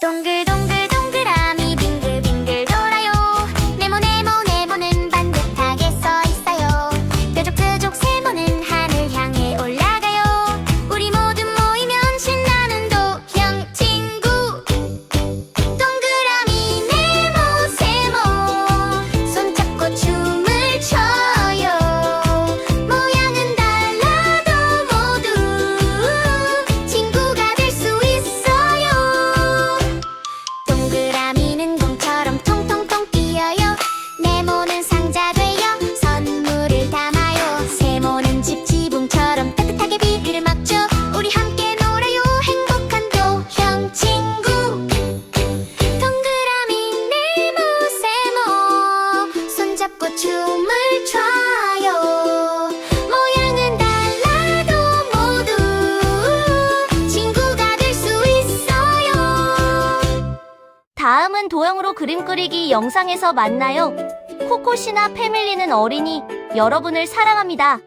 동글동글 다음은 도형으로 그림 그리기 영상에서 만나요. 코코씨나 패밀리는 어린이 여러분을 사랑합니다.